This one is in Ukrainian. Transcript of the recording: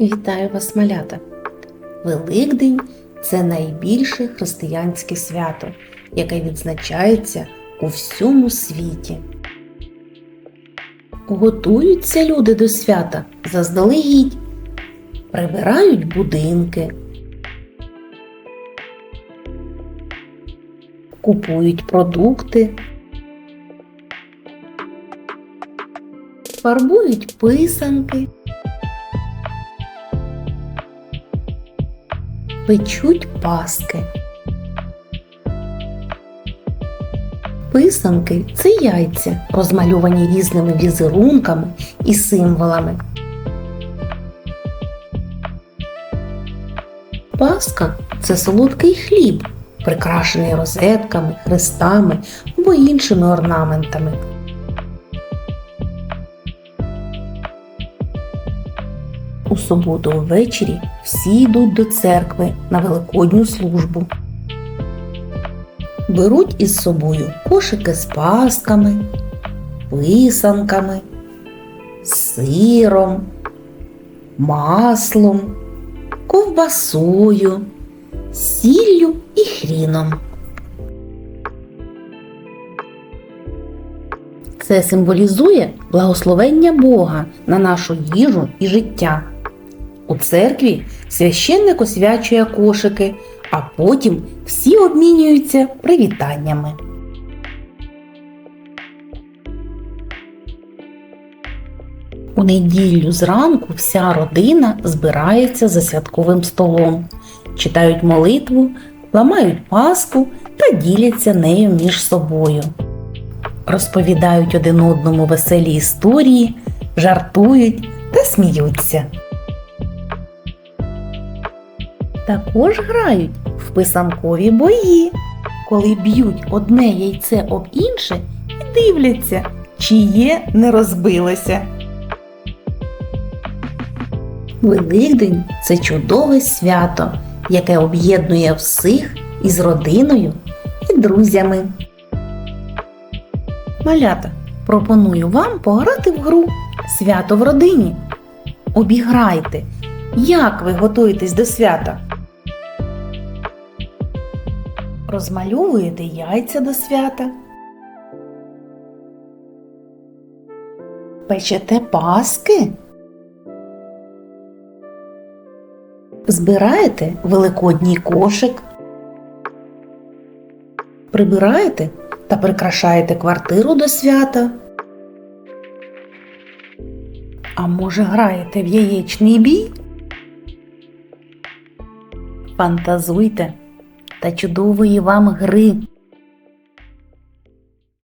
Вітаю вас, малята! Великдень це найбільше християнське свято, яке відзначається у всьому світі. Готуються люди до свята заздалегідь, прибирають будинки, купують продукти, фарбують писанки. Печуть паски. Писанки це яйця, розмальовані різними візерунками і символами. Паска це солодкий хліб, прикрашений розетками, хрестами або іншими орнаментами. У суботу ввечері всі йдуть до церкви на великодню службу. Беруть із собою кошики з пасками, писанками, сиром, маслом, ковбасою, сіллю і хріном. Це символізує благословення Бога на нашу їжу і життя. У церкві священник освячує кошики, а потім всі обмінюються привітаннями. У неділю зранку вся родина збирається за святковим столом, читають молитву, ламають паску та діляться нею між собою. Розповідають один одному веселі історії, жартують та сміються. Також грають в писанкові бої, коли б'ють одне яйце об інше і дивляться, чиє не розбилося. Великдень це чудове свято, яке об'єднує всіх із родиною і друзями. Малята, пропоную вам пограти в гру Свято в родині. Обіграйте, як ви готуєтесь до свята. Розмальовуєте яйця до свята. Печете паски. Збираєте великодній кошик. Прибираєте та прикрашаєте квартиру до свята. А може граєте в яєчний бій? Фантазуйте та чудової вам гри!